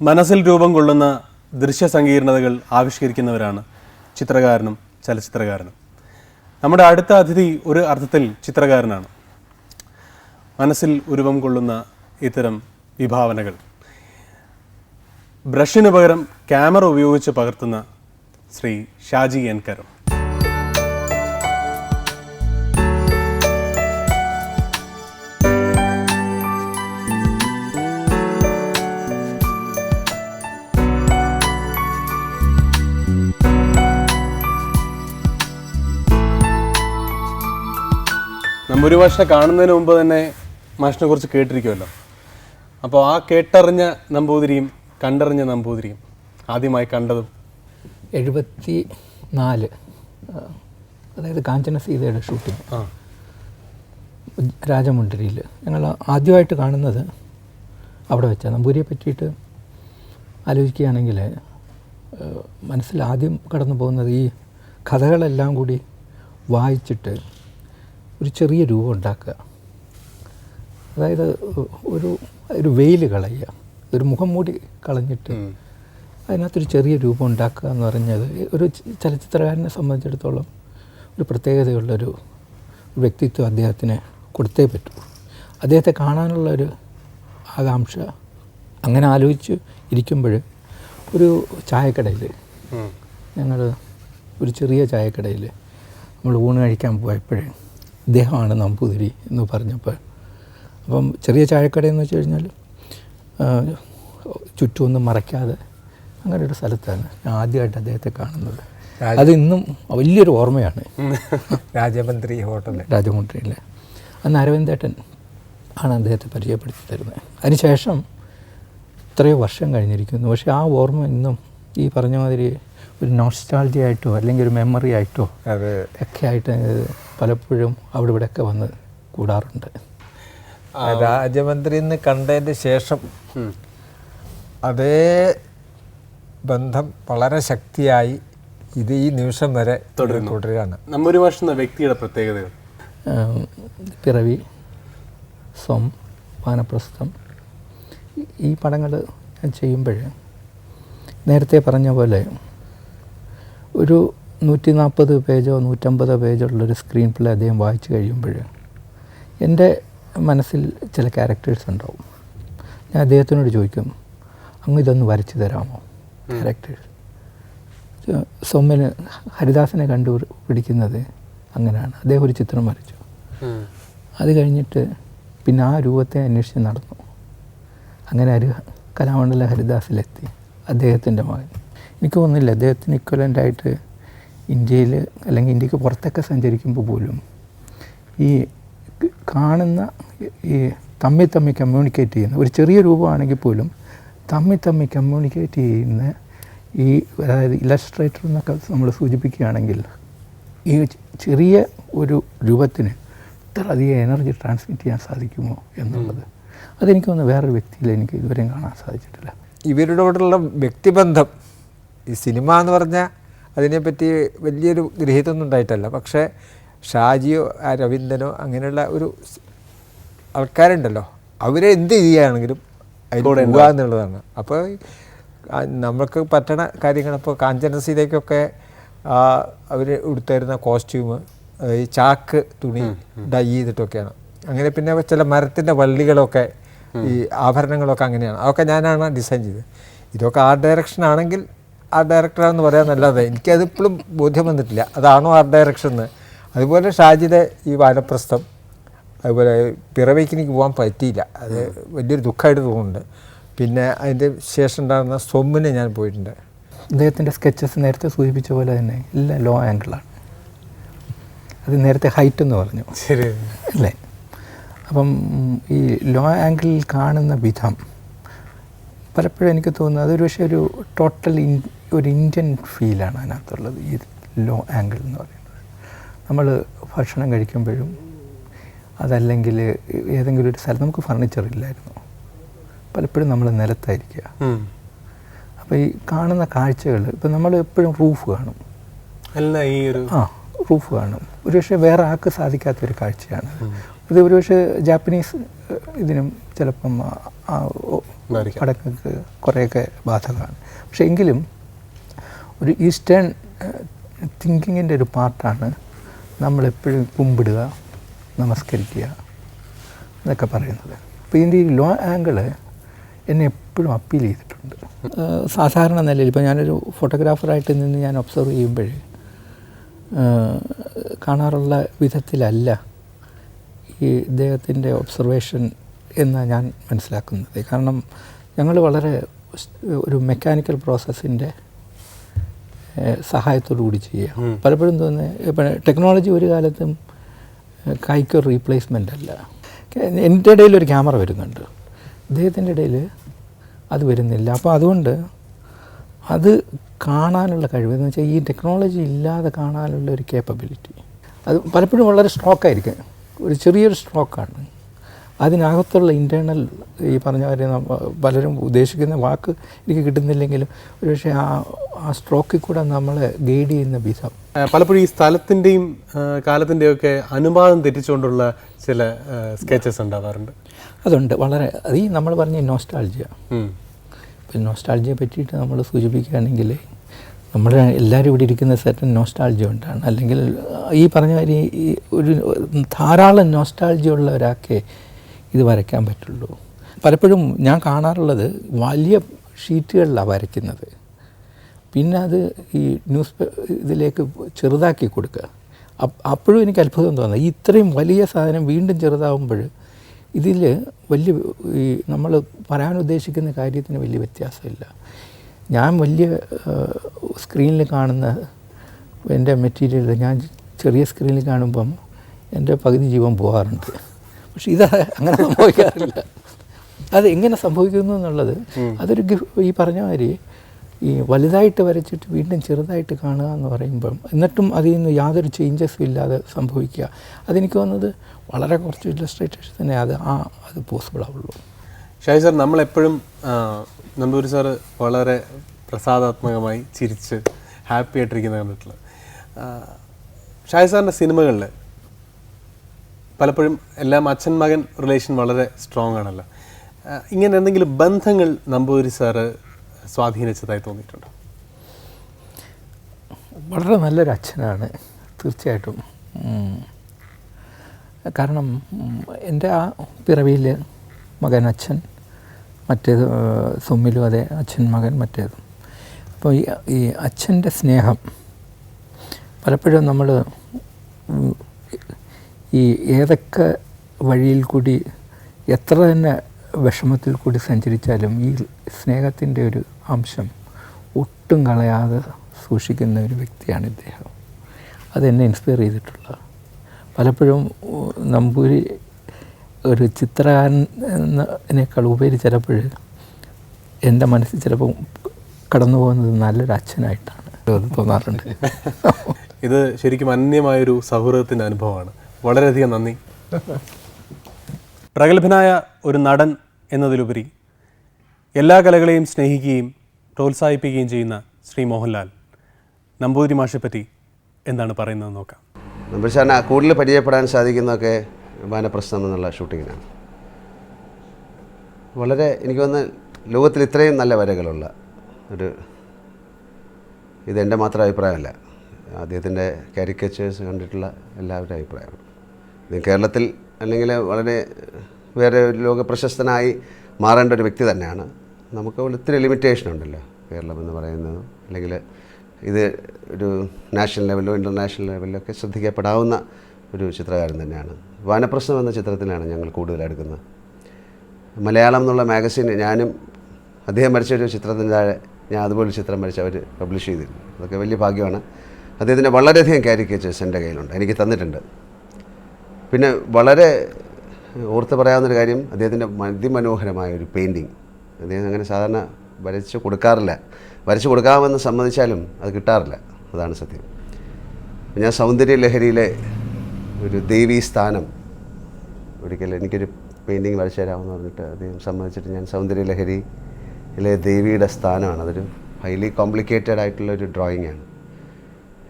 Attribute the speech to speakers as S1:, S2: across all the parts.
S1: മനസ്സിൽ രൂപം കൊള്ളുന്ന ദൃശ്യ സങ്കീർണതകൾ ആവിഷ്കരിക്കുന്നവരാണ് ചിത്രകാരനും ചലച്ചിത്രകാരനും. നമ്മുടെ അടുത്ത അതിഥി ഒരു അർത്ഥത്തിൽ ചിത്രകാരനാണ്. മനസ്സിൽ ഉരുവം കൊള്ളുന്ന ഇത്തരം വിഭാവനകൾ. ബ്രഷിന് പകരം ക്യാമറ ഉപയോഗിച്ച് പകർത്തുന്ന ശ്രീ ഷാജി എൻ കരം മാഷിനെ കാണുന്നതിന് മുമ്പ് തന്നെ മാഷിനെ കുറിച്ച് കേട്ടിരിക്കുമല്ലോ. അപ്പോൾ ആ കേട്ടറിഞ്ഞ നമ്പൂതിരിയും കണ്ടറിഞ്ഞ നമ്പൂതിരിയും ആദ്യമായി കണ്ടതും?
S2: എഴുപത്തി നാല് അതായത് കാഞ്ചന സീതയുടെ ഷൂട്ടിംഗ്
S1: ആ.
S2: രാജമുണ്ടരിയിൽ ഞങ്ങൾ ആദ്യമായിട്ട് കാണുന്നത് അവിടെ വെച്ചാൽ നമ്പൂരിയെ പറ്റിയിട്ട് ആലോചിക്കുകയാണെങ്കിൽ മനസ്സിൽ ആദ്യം കടന്നു പോകുന്നത് ഈ കഥകളെല്ലാം കൂടി വായിച്ചിട്ട് ഒരു ചെറിയ രൂപം ഉണ്ടാക്കുക അതായത് ഒരു ഒരു വെയിൽ കളയുക ഒരു മുഖം മൂടി കളഞ്ഞിട്ട്. അതിനകത്തൊരു ചെറിയ രൂപം ഉണ്ടാക്കുക എന്ന് പറഞ്ഞത് ഒരു ചലച്ചിത്രകാരനെ സംബന്ധിച്ചിടത്തോളം ഒരു പ്രത്യേകതയുള്ളൊരു വ്യക്തിത്വം അദ്ദേഹത്തിന് കൊടുത്തേ പറ്റൂ അദ്ദേഹത്തെ കാണാനുള്ള ഒരു ആകാംക്ഷ അങ്ങനെ ആലോചിച്ച് ഇരിക്കുമ്പോൾ ഒരു ചായക്കടയിൽ. ഞങ്ങൾ ഒരു ചെറിയ ചായക്കടയിൽ നമ്മൾ ഊണ് കഴിക്കാൻ പോയപ്പോഴേ ഇദ്ദേഹമാണ് നമ്പൂതിരി എന്ന് പറഞ്ഞപ്പോൾ. അപ്പം ചെറിയ ചായക്കട എന്ന് വെച്ച് കഴിഞ്ഞാൽ ചുറ്റുമൊന്നും മറയ്ക്കാതെ അങ്ങനെ ഒരു സ്ഥലത്താണ് ഞാൻ ആദ്യമായിട്ട് അദ്ദേഹത്തെ കാണുന്നത്. അത് ഇന്നും വലിയൊരു ഓർമ്മയാണ്.
S3: രാജമന്ത്രി ഹോട്ടൽ
S2: രാജമന്ത്രിയിലെ. അന്ന് അരവിന്ദേട്ടൻ ആണ് അദ്ദേഹത്തെ പരിചയപ്പെടുത്തി തരുന്നത് അതിനുശേഷം എത്രയോ വർഷം കഴിഞ്ഞിരിക്കുന്നു. പക്ഷേ ആ ഓർമ്മ ഇന്നും ഈ പറഞ്ഞ മാതിരി ഒരു നോസ്റ്റാൾജി ആയിട്ടോ അല്ലെങ്കിൽ ഒരു മെമ്മറി ആയിട്ടോ
S3: അത്.
S2: ഒക്കെ ആയിട്ട് പലപ്പോഴും അവിടെ ഇവിടെയൊക്കെ വന്ന് കൂടാറുണ്ട്.
S3: രാജമന്ത്രി എന്ന് കണ്ടതിന് ശേഷം അതേ ബന്ധം വളരെ ശക്തിയായി ഇത് ഈ നിമിഷം വരെ
S1: തുടരുന്നു.
S3: തുടരുകയാണ്.
S1: നമ്മൊരു വർഷം വ്യക്തിയുടെ പ്രത്യേകതകൾ.
S2: പിറവി സ്വം വാനപ്രസ്ഥം. ഈ- ഈ പടങ്ങൾ ഞാൻ ചെയ്യുമ്പോൾ നേരത്തെ പറഞ്ഞ പോലെ ഒരു നൂറ്റി നാൽപ്പത് പേജോ നൂറ്റമ്പതോ പേജോ ഉള്ളൊരു സ്ക്രീൻ പ്ലേ അദ്ദേഹം വായിച്ചു കഴിയുമ്പോൾ എന്റെ മനസ്സിൽ ചില ക്യാരക്ടേഴ്സ് ഉണ്ടാവും. ഞാൻ അദ്ദേഹത്തിനോട് ചോദിക്കും അങ്ങ് ഇതൊന്ന് വരച്ചു തരാമോ ക്യാരക്ടേഴ്സ് സൊമ്മന് ഹരിദാസനെ കണ്ടു പിടിക്കുന്നത് അങ്ങനെയാണ്. അദ്ദേഹം ഒരു ചിത്രം വരച്ചു. അത് കഴിഞ്ഞിട്ട് പിന്നെ ആ രൂപത്തെ അന്വേഷിച്ച് നടന്നു. അങ്ങനെ ഒരു കലാമണ്ഡല ഹരിദാസിലെത്തി അദ്ദേഹത്തിന്റെ മകൻ. എനിക്ക് തോന്നുന്നില്ല. അദ്ദേഹത്തിന് ഇക്വലന്റായിട്ട് ഇന്ത്യയിൽ അല്ലെങ്കിൽ ഇന്ത്യയ്ക്ക് പുറത്തൊക്കെ സഞ്ചരിക്കുമ്പോൾ പോലും ഈ കാണുന്ന ഈ തമ്മിൽ തമ്മിൽ കമ്മ്യൂണിക്കേറ്റ് ചെയ്യുന്ന ഒരു ചെറിയ രൂപമാണെങ്കിൽ പോലും തമ്മിൽ തമ്മിൽ കമ്മ്യൂണിക്കേറ്റ് ചെയ്യുന്ന ഈ അതായത് ഇലസ്ട്രേറ്റർ എന്നൊക്കെ നമ്മൾ സൂചിപ്പിക്കുകയാണെങ്കിൽ ഈ ചെറിയ ഒരു രൂപത്തിന് ഇത്ര അധികം എനർജി ട്രാൻസ്മിറ്റ് ചെയ്യാൻ സാധിക്കുമോ എന്നുള്ളത്. അതെനിക്ക് തോന്നുന്നു വേറൊരു വ്യക്തിയിൽ എനിക്ക് ഇതുവരെയും കാണാൻ സാധിച്ചിട്ടില്ല.
S3: ഇവരോടുള്ള വ്യക്തിബന്ധം ഈ സിനിമ എന്ന് പറഞ്ഞാൽ അതിനെപ്പറ്റി വലിയൊരു ഗ്രഹീതമൊന്നും ഉണ്ടായിട്ടല്ല. പക്ഷേ ഷാജിയോ ആ രവീന്ദ്രനോ അങ്ങനെയുള്ള ഒരു ആൾക്കാരുണ്ടല്ലോ. അവരെ എന്ത് ചെയ്യുകയാണെങ്കിലും അതിലൂടെ ഉണ്ടാകുക എന്നുള്ളതാണ്. അപ്പോൾ നമ്മൾക്ക് നമുക്ക് പറ്റണ കാര്യങ്ങൾ ഇപ്പോൾ കാഞ്ചനസീതയ്ക്കൊക്കെ അവർ ഉടുത്തായിരുന്ന കോസ്റ്റ്യൂമ് ഈ ചാക്ക് തുണി ഡൈ ചെയ്തിട്ടൊക്കെയാണ്. അങ്ങനെ പിന്നെ ചില മരത്തിന്റെ വള്ളികളൊക്കെ ഈ ആഭരണങ്ങളൊക്കെ അങ്ങനെയാണ്. അതൊക്കെ ഞാനാണ് ഡിസൈൻ ചെയ്തത്. ഇതൊക്കെ ആർട്ട് ഡയറക്ഷൻ ആണെങ്കിൽ ആർട്ട് ഡയറക്ടറാണെന്ന് പറയാമെന്നല്ലാതെ എനിക്കത് ഇപ്പോഴും ബോധ്യം വന്നിട്ടില്ല. അതാണോ ആർട്ട് ഡയറക്ഷൻ എന്ന്. അതുപോലെ ഷാജിയുടെ ഈ വാനപ്രസ്ഥം അതുപോലെ പിറവിക്ക് എനിക്ക് പോകാൻ പറ്റിയില്ല. അത് വലിയൊരു ദുഃഖമായിട്ട് തോന്നുന്നുണ്ട്. പിന്നെ അതിന്റെ ശേഷം ഉണ്ടാകുന്ന സ്വമ്മിന് ഞാൻ പോയിട്ടുണ്ട്.
S2: അദ്ദേഹത്തിന്റെ സ്കെച്ചസ് നേരത്തെ സൂചിപ്പിച്ച പോലെ തന്നെ എല്ലാം ലോ ആംഗിളാണ് അത് നേരത്തെ ഹൈറ്റ് എന്ന് പറഞ്ഞു.
S1: ശരി.
S2: അല്ലേ? അപ്പം ഈ ലോ ആംഗിളിൽ കാണുന്ന വിധം പലപ്പോഴും എനിക്ക് തോന്നുന്നത് അതൊരു പക്ഷേ ഒരു ടോട്ടൽ ഒരു ഇന്ത്യൻ ഫീലാണ് അതിനകത്തുള്ളത് ഈ ലോ ആംഗിൾ എന്ന് പറയുന്നത്. നമ്മൾ ഭക്ഷണം കഴിക്കുമ്പോഴും അതല്ലെങ്കിൽ ഏതെങ്കിലും ഒരു സ്ഥലത്ത് നമുക്ക് ഫർണിച്ചർ ഇല്ലായിരുന്നു. പലപ്പോഴും നമ്മൾ നിലത്തായിരിക്കുക. അപ്പോൾ ഈ കാണുന്ന കാഴ്ചകൾ ഇപ്പം നമ്മൾ എപ്പോഴും റൂഫ് കാണും.
S1: അല്ല ഈ ഒരു
S2: ആ റൂഫ് കാണും. ഒരുപക്ഷെ വേറെ ആൾക്ക് സാധിക്കാത്തൊരു കാഴ്ചയാണ്. ഇത് ഒരുപക്ഷെ ജാപ്പനീസ് ഇതിനും ചിലപ്പം. വടക്കൊക്കെ കുറേയൊക്കെ ബാധകമാണ്. പക്ഷേ എങ്കിലും ഒരു ഈസ്റ്റേൺ തിങ്കിങ്ങിന്റെ ഒരു പാർട്ടാണ് നമ്മളെപ്പോഴും കുമ്പിടുക നമസ്കരിക്കുക എന്നൊക്കെ പറയുന്നത്. അപ്പോൾ ഇതിന്റെ ഈ ലോ ആംഗിൾ എന്നെ എപ്പോഴും അപ്പീൽ ചെയ്തിട്ടുണ്ട്. സാധാരണ നിലയിൽ ഇപ്പോൾ ഞാനൊരു ഫോട്ടോഗ്രാഫറായിട്ട് നിന്ന് ഞാൻ ഒബ്സർവ് ചെയ്യുമ്പോൾ കാണാറുള്ള വിധത്തിലല്ല ഈ ഇദ്ദേഹത്തിന്റെ ഒബ്സർവേഷൻ എന്ന് ഞാൻ മനസ്സിലാക്കുന്നത്. കാരണം ഞങ്ങൾ വളരെ ഒരു മെക്കാനിക്കൽ പ്രോസസ്സിന്റെ സഹായത്തോടു കൂടി ചെയ്യുക. പലപ്പോഴും തോന്നുന്നത് ഇപ്പം ടെക്നോളജി ഒരു കാലത്തും കൈക്ക് റീപ്ലേസ്മെന്റ് അല്ല. എന്റെ ഇടയിൽ ഒരു ക്യാമറ വരുന്നുണ്ട്. അദ്ദേഹത്തിന്റെ ഇടയിൽ അത് വരുന്നില്ല. അപ്പോൾ അതുകൊണ്ട് അത് കാണാനുള്ള കഴിവ് എന്ന് വെച്ചാൽ ഈ ടെക്നോളജി ഇല്ലാതെ കാണാനുള്ള ഒരു കേപ്പബിലിറ്റി അത് പലപ്പോഴും വളരെ സ്ട്രോക്കായിരിക്കും ഒരു ചെറിയൊരു സ്ട്രോക്കാണ് അതിനകത്തുള്ള ഇന്റേർണൽ ഈ പറഞ്ഞ കാര്യം പലരും ഉദ്ദേശിക്കുന്ന വാക്ക് എനിക്ക് കിട്ടുന്നില്ലെങ്കിലും ഒരുപക്ഷെ ആ ആ സ്ട്രോക്കിൽ കൂടെ നമ്മളെ ഗൈഡ് ചെയ്യുന്ന വിധം.
S1: പലപ്പോഴും ഈ സ്ഥലത്തിന്റെയും കാലത്തിന്റെയും ഒക്കെ അനുപാതം തെറ്റിച്ചുകൊണ്ടുള്ള ചില സ്കെച്ചസ് ഉണ്ടാവാറുണ്ട്.
S2: അതുണ്ട്. വളരെ അത് ഈ നമ്മൾ പറഞ്ഞ നോസ്റ്റാൾജിയ ഇപ്പം നോസ്റ്റാൾജിയെ പറ്റിയിട്ട് നമ്മൾ സൂചിപ്പിക്കുകയാണെങ്കിൽ നമ്മൾ എല്ലാവരും ഇവിടെ ഇരിക്കുന്ന സെറ്റൻ നോസ്റ്റാൾജി കൊണ്ടാണ്. അല്ലെങ്കിൽ ഈ പറഞ്ഞ കാര്യം ഈ ഒരു ധാരാളം നോസ്റ്റാൾജി ഉള്ള ഒരാൾക്കേ ഇത് വരയ്ക്കാൻ പറ്റുള്ളൂ. പലപ്പോഴും ഞാൻ കാണാറുള്ളത് വലിയ ഷീറ്റുകളിലാണ് വരയ്ക്കുന്നത്. പിന്നെ അത് ഈ ന്യൂസ് ഇതിലേക്ക് ചെറുതാക്കി കൊടുക്കുക. അപ്പ് അപ്പോഴും എനിക്ക് അത്ഭുതം തോന്നുന്നത് ഈ ഇത്രയും വലിയ സാധനം വീണ്ടും ചെറുതാവുമ്പോൾ ഇതിൽ വലിയ ഈ നമ്മൾ പറയാൻ ഉദ്ദേശിക്കുന്ന കാര്യത്തിന് വലിയ വ്യത്യാസമില്ല. ഞാൻ വലിയ സ്ക്രീനിൽ കാണുന്ന എന്റെ മെറ്റീരിയൽ ഞാൻ ചെറിയ സ്ക്രീനിൽ കാണുമ്പം എന്റെ പകുതി ജീവൻ പോകാറുണ്ട്. പക്ഷെ ഇത് അങ്ങനെ സംഭവിക്കാറില്ല. അത് എങ്ങനെ സംഭവിക്കുന്നു എന്നുള്ളത് അതൊരു ഈ പറഞ്ഞ മാതിരി ഈ വലുതായിട്ട് വരച്ചിട്ട് വീണ്ടും ചെറുതായിട്ട് കാണുക എന്ന് പറയുമ്പം എന്നിട്ടും അതിൽ നിന്ന് യാതൊരു ചേഞ്ചസും ഇല്ലാതെ സംഭവിക്കുക. അതെനിക്ക് തോന്നുന്നത് വളരെ കുറച്ച് ഇല്ലസ്ട്രേറ്റേഴ്സ് തന്നെ അത് ആ അത് പോസിബിൾ ആവുള്ളൂ.
S1: ഷായി സാർ നമ്മളെപ്പോഴും നമ്പൂരി സാറ് വളരെ പ്രസാദാത്മകമായി ചിരിച്ച് ഹാപ്പി ആയിട്ടിരിക്കുന്ന കണ്ടിട്ടുള്ളത്. ഷായി സാറിന്റെ സിനിമകളിൽ പലപ്പോഴും എല്ലാം അച്ഛൻ മകൻ റിലേഷൻ വളരെ സ്ട്രോങ് ആണല്ലോ. ഇങ്ങനെ എന്തെങ്കിലും ബന്ധങ്ങൾ നമ്പൂരി സാറ് സ്വാധീനിച്ചതായി തോന്നിയിട്ടുണ്ടോ?
S2: വളരെ നല്ലൊരു അച്ഛനാണ് തീർച്ചയായിട്ടും. കാരണം എന്റെ ആ പിറവിയിൽ മകൻ അച്ഛൻ മറ്റേത് സുമ്മിലും അതെ അച്ഛൻ മകൻ മറ്റേതും. അപ്പോൾ ഈ ഈ അച്ഛന്റെ സ്നേഹം പലപ്പോഴും നമ്മൾ ഈ ഏതൊക്കെ വഴിയിൽ കൂടി എത്ര തന്നെ വിഷമത്തിൽ കൂടി സഞ്ചരിച്ചാലും ഈ സ്നേഹത്തിന്റെ ഒരു അംശം ഒട്ടും കളയാതെ സൂക്ഷിക്കുന്ന ഒരു വ്യക്തിയാണ് ഇദ്ദേഹം. അതെന്നെ ഇൻസ്പയർ ചെയ്തിട്ടുള്ള. പലപ്പോഴും നമ്പൂരി ഒരു ചിത്രകാരൻ എന്നതിനേക്കാൾ ഉപരി ചിലപ്പോൾ എന്റെ മനസ്സിൽ ചിലപ്പോൾ കടന്നു പോകുന്നത് നല്ലൊരു അച്ഛനായിട്ടാണ് തോന്നാറുണ്ട്.
S1: ഇത് ശരിക്കും അന്യമായൊരു സൗഹൃദത്തിന്റെ അനുഭവമാണ്. വളരെയധികം നന്ദി. പ്രഗത്ഭനായ ഒരു നടൻ എന്നതിലുപരി എല്ലാ കലകളെയും സ്നേഹിക്കുകയും പ്രോത്സാഹിപ്പിക്കുകയും ചെയ്യുന്ന ശ്രീ മോഹൻലാൽ. നമ്പൂതിരി മാഷെപ്പറ്റി എന്താണ് പറയുന്നത് നോക്കാം.
S4: സാറിന് കൂടുതൽ പരിചയപ്പെടാൻ സാധിക്കുന്നതൊക്കെ വാനപ്രസ്ഥം എന്നുള്ള ഷൂട്ടിങ്ങിനാണ്. വളരെ എനിക്ക് വന്ന് ലോകത്തിൽ ഇത്രയും നല്ല വരകളുള്ള ഒരു ഇതെന്റെ മാത്രം അഭിപ്രായമല്ല. അദ്ദേഹത്തിന്റെ കാരിക്കേച്ചേഴ്സ് കണ്ടിട്ടുള്ള എല്ലാവരുടെ അഭിപ്രായമാണ്. കേരളത്തിൽ അല്ലെങ്കിൽ വളരെ വേറെ ഒരു ലോക പ്രശസ്തനായി മാറേണ്ട ഒരു വ്യക്തി തന്നെയാണ്. നമുക്ക് ഒത്തിരി ലിമിറ്റേഷൻ ഉണ്ടല്ലോ കേരളം എന്ന് പറയുന്നത്. അല്ലെങ്കിൽ ഇത് ഒരു നാഷണൽ ലെവലിലോ ഇന്റർനാഷണൽ ലെവലിലോ ഒക്കെ ശ്രദ്ധിക്കപ്പെടാവുന്ന ഒരു ചിത്രകാരൻ തന്നെയാണ്. വാനപ്രശ്നം എന്ന ചിത്രത്തിലാണ് ഞങ്ങൾ കൂടുതൽ എടുക്കുന്നത്. മലയാളം എന്നുള്ള മാഗസിൻ ഞാനും അദ്ദേഹം വരച്ച ഒരു ചിത്രത്തിന് താഴെ ഞാൻ അതുപോലെ ചിത്രം വരച്ച് അവർ പബ്ലിഷ് ചെയ്തിരുന്നു. അതൊക്കെ വലിയ ഭാഗ്യമാണ്. അദ്ദേഹത്തിന്റെ വളരെയധികം ക്യാരിക്കേച്ചേഴ്സ് എന്റെ കയ്യിലുണ്ട്. എനിക്ക് തന്നിട്ടുണ്ട്. പിന്നെ വളരെ ഓർത്ത് പറയാവുന്നൊരു കാര്യം അദ്ദേഹത്തിന്റെ അതിമനോഹരമായ ഒരു പെയിന്റിങ് അദ്ദേഹം അങ്ങനെ സാധാരണ വരച്ച് കൊടുക്കാറില്ല. വരച്ച് കൊടുക്കാമെന്ന് സമ്മതിച്ചാലും അത് കിട്ടാറില്ല. അതാണ് സത്യം. ഞാൻ സൗന്ദര്യ ലഹരിയിലെ ഒരു ദേവീ സ്ഥാനം ഒരിക്കൽ എനിക്കൊരു പെയിന്റിങ് വരച്ചു തരാമെന്ന് പറഞ്ഞിട്ട് അദ്ദേഹം സമ്മതിച്ചിട്ട് ഞാൻ സൗന്ദര്യ ലഹരിയിലെ ദേവിയുടെ സ്ഥാനമാണ്. അതൊരു ഹൈലി കോംപ്ലിക്കേറ്റഡ് ആയിട്ടുള്ള ഒരു ഡ്രോയിങ് ആണ്.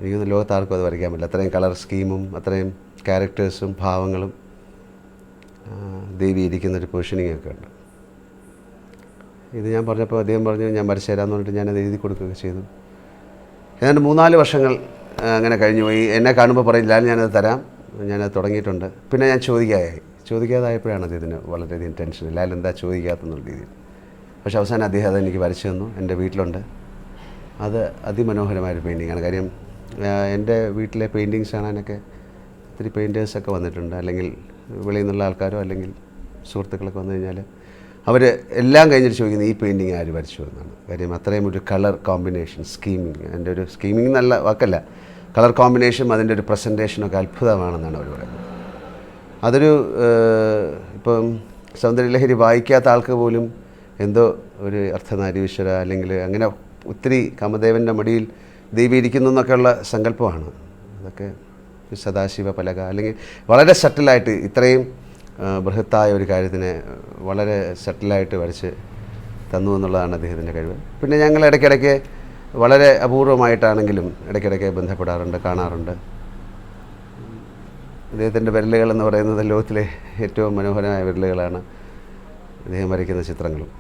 S4: എനിക്കൊന്നും ലോകത്താർക്കും അത് വരയ്ക്കാൻ പറ്റില്ല. അത്രയും കളർ സ്കീമും അത്രയും ക്യാരക്ടേഴ്സും ഭാവങ്ങളും ദേവി ഇരിക്കുന്ന ഒരു പൊസിഷനിങ് ഒക്കെ ഉണ്ട്. ഇത് ഞാൻ പറഞ്ഞപ്പോൾ അദ്ദേഹം പറഞ്ഞു ഞാൻ വരച്ചു തരാമെന്ന് പറഞ്ഞിട്ട് ഞാനത് എഴുതി കൊടുക്കുകയൊക്കെ ചെയ്തു. ഏതാണ്ട് മൂന്നാൽ വർഷങ്ങൾ അങ്ങനെ കഴിഞ്ഞു. പോയി എന്നെ കാണുമ്പോൾ പറയും ലാൽ ഞാനത് തരാം. ഞാനത് തുടങ്ങിയിട്ടുണ്ട്. പിന്നെ ഞാൻ ചോദിക്കാതായി ചോദിക്കാതായപ്പോഴാണ് അദ്ദേഹത്തിന് വളരെയധികം ടെൻഷൻ ലാൽ എന്താ ചോദിക്കാത്തെന്നുള്ള രീതിയിൽ. പക്ഷേ അവസാനം അദ്ദേഹം അത് എനിക്ക് വരച്ചു തന്നു. എന്റെ വീട്ടിലുണ്ട്. അത് അതിമനോഹരമായൊരു പെയിന്റിങ്ങാണ് കാര്യം എന്റെ വീട്ടിലെ പെയിന്റിങ്സ് കാണാനൊക്കെ ഒത്തിരി പെയിന്റേഴ്സൊക്കെ വന്നിട്ടുണ്ട്. അല്ലെങ്കിൽ വെളിയിൽ നിന്നുള്ള ആൾക്കാരോ അല്ലെങ്കിൽ സുഹൃത്തുക്കളൊക്കെ വന്നു കഴിഞ്ഞാൽ അവർ എല്ലാം കഴിഞ്ഞിട്ട് ചോദിക്കുന്നത് ഈ പെയിന്റിങ് ആര് വരച്ചു? എന്നാണ്. കാര്യം അത്രയും ഒരു കളർ കോമ്പിനേഷൻ സ്കീമിങ് എന്റെ ഒരു സ്കീമിങ് നല്ല വാക്കല്ല. കളർ കോമ്പിനേഷൻ അതിന്റെ ഒരു പ്രസന്റേഷനൊക്കെ അത്ഭുതമാണെന്നാണ് അവർ പറയുന്നത്. അതൊരു ഇപ്പം സൗന്ദര്യലഹരി വായിക്കാത്ത ആൾക്ക് പോലും എന്തോ ഒരു അർത്ഥനാരീശ്വര അല്ലെങ്കിൽ അങ്ങനെ ഒത്തിരി കാമദേവന്റെ മടിയിൽ ദേവി ഇരിക്കുന്നു എന്നൊക്കെയുള്ള സങ്കല്പമാണ്. അതൊക്കെ സദാശിവ പലക അല്ലെങ്കിൽ വളരെ സട്ടിലായിട്ട് ഇത്രയും ബൃഹത്തായ ഒരു കാര്യത്തിനെ വളരെ സട്ടിലായിട്ട് വരച്ച് തന്നു എന്നുള്ളതാണ് അദ്ദേഹത്തിന്റെ കഴിവ്. പിന്നെ ഞങ്ങൾ ഇടയ്ക്കിടയ്ക്ക് വളരെ അപൂർവമായിട്ടാണെങ്കിലും ഇടയ്ക്കിടയ്ക്ക് ബന്ധപ്പെടാറുണ്ട് കാണാറുണ്ട്. അദ്ദേഹത്തിന്റെ വിരലുകൾ എന്ന് പറയുന്നത് ലോകത്തിലെ ഏറ്റവും മനോഹരമായ വിരലുകളാണ് അദ്ദേഹം വരയ്ക്കുന്ന ചിത്രങ്ങളും.